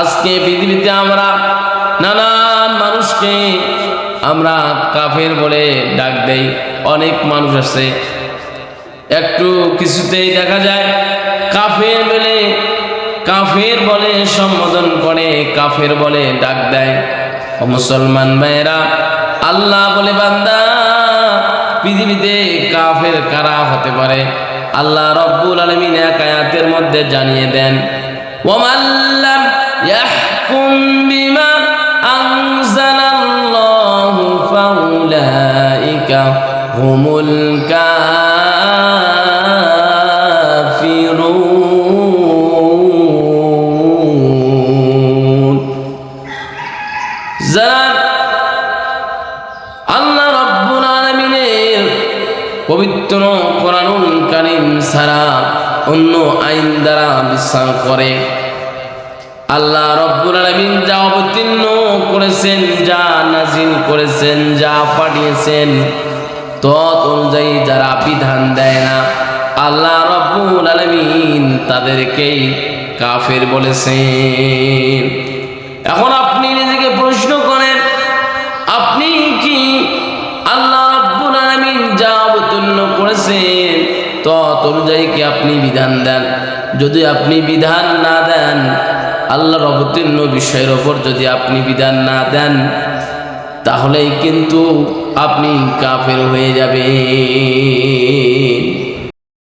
আজকে পৃথিবীতে আমরা নানান মানুষকে আমরা কাফের বলে ডাক দেই, অনেক মানুষ আছে। একটু কিছুতেই দেখা যায়, কাফের বলে কাফের বলে সম্বোধন করে, কাফের বলে ডাক দেয়। মুসলমান ভাইয়েরা, আল্লাহ বলে, বান্দা, পৃথিবীতে কাফের কারা হতে পারে? আল্লাহ রব্বুল আলমিন এক আয়াতের মধ্যে জানিয়ে দেন ওমাল্লাম ইয়াহকুম বিমা আনজালাল্লাহু ফাউলাইকা হুমুল কাফিরুন যারা আল্লাহ রব্বুল আলামিনের পবিত্র কোরআনুল কারীম ছাড়া অন্য আইন দ্বারা বিশ্বাস করে। আল্লাহ রব্বুল আলামিন যা অবতীর্ণ করেছেন, যা নাজিল করেছেন, যা পাঠিয়েছেন তত অনুযায়ী যারা বিধান দেয় না, আল্লাহ রব্বুল আলামিন তাদেরকেই কাফের বলেছেন। এখন আপনি নিজেকে প্রশ্ন করেন, আপনি কি আল্লাহ রব্বুল আলামিন যা অবতীর্ণ করেছেন তত অনুযায়ী কি আপনি বিধান দেন? যদি আপনি বিধান না দেন আল্লাহর অবতীর্ণ বিষয়ের ওপর যদি আপনি বিধান না দেন, তাহলেই কিন্তু আপনি কাফের হয়ে যাবেন।